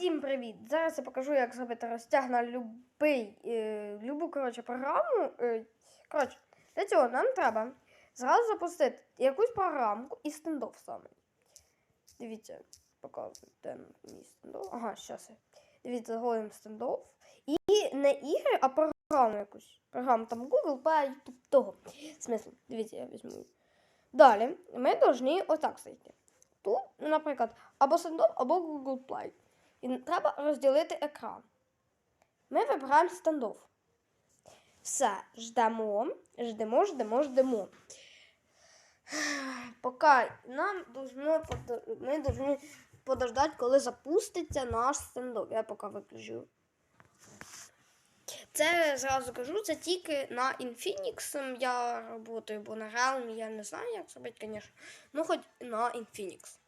Всім привіт! Зараз я покажу, як зробити розтяг на любий, е, любу коротше, програму. Е, коротше, для цього нам треба зразу запустити якусь програмку і стендов саме. Дивіться, показую, де мій стендов. Ага, я. Дивіться, заходимо стендов. І не ігри, а програму якусь. Програму там Google, Play, YouTube, того. Смисл. Дивіться, я візьму. Далі ми повинні отак зайти. Тут, наприклад, або стендов, або Google Play. І треба розділити екран. Ми вибираємо стендов. Все, ждемо, ждемо, ждемо, ждемо. Поки нам должно, ми повинні подождати, коли запуститься наш стендов. Я поки виключу. Це зразу кажу, це тільки на Infinix я працюю, бо на Realme я не знаю, як зробити, звісно. Ну, хоч на Infinix.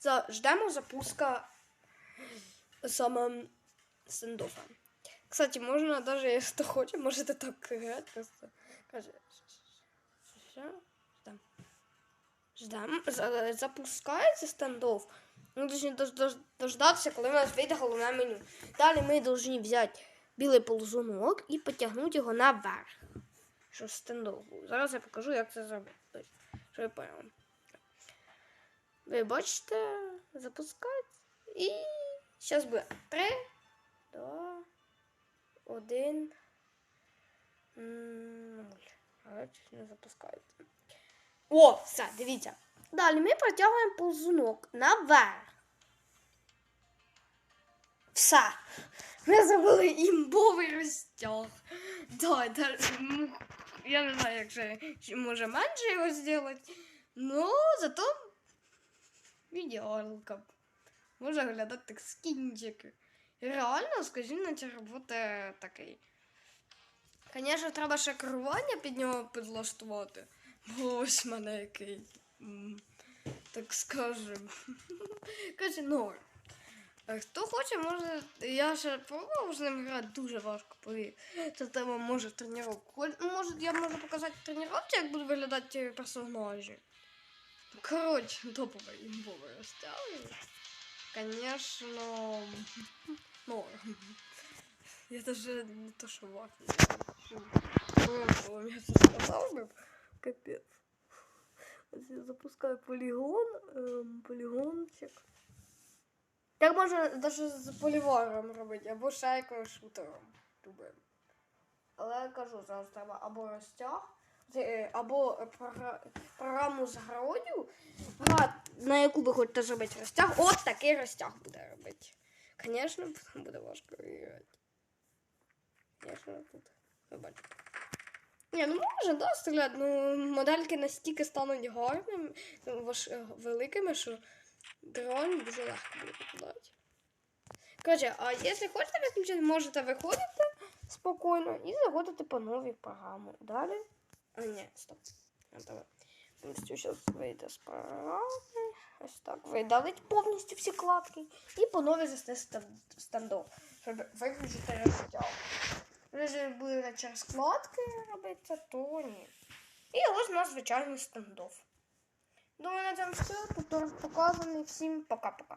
За, ждемо запуска саме стендофа. Кстати, можна даже, якщо хоче, можете так просто каже. Ждем. Запускається стендоф. Ми повинні дож- дож- дождатися, коли у нас вийде головне меню. Далі ми повинні взяти білий ползунок і потягнути його наверх. Що стендоф був. Зараз я покажу, як це зробити. Що ви поняли. Ви бачите, запускається. І зараз буде 3, 2, 1, 0. Але щось не запускається. О, все, дивіться. Далі ми протягуємо ползунок наверх. Все. Ми зробили імбовий розтяг. Да, да, я не знаю, як же може менше його зробити. Ну, зато Ідеалка. Може виглядати так скінчики. Реально, скажи, наче робота такий. Звісно, треба ще керування під нього підлаштувати. Бо ось мене який. Так скажем. Каже, ну. Хто хоче, може. Я ще пробував з ним грати дуже важко, повір. Це треба може тренувати. Ну, може, я можу показати в тренувці, як будуть виглядати персонажі. Короче, топовый имбовый расставили. Конечно, ну, я даже не то, что это сказал бы, капец. Я запускаю полигон, эм, полигончик. Так можна даже з поліваром робити, або якогось шутером. Але я кажу, зараз треба або розтяг, або програму з грою, на, яку ви хочете зробити розтяг. От такий розтяг буде робити. Звісно, буде важко грати. Звісно, тут бачите. Ні, ну може, да, стріляти. Ну, модельки настільки стануть гарними, ну, е, великими, що дрон дуже легко буде попадати. Коротше, а якщо хочете виключити, можете виходити спокійно і заходити по новій програмі. Далі. А, ні, стоп. Давай. Повністю зараз вийде програми. Ось так. Видалить повністю всі кладки. І по новій засти стендов, щоб виключити розтяг. Якщо буде через кладки робитися, то ні. І ось у нас звичайний стендов. Думаю, на цьому все. Тут показаний. Всім пока-пока.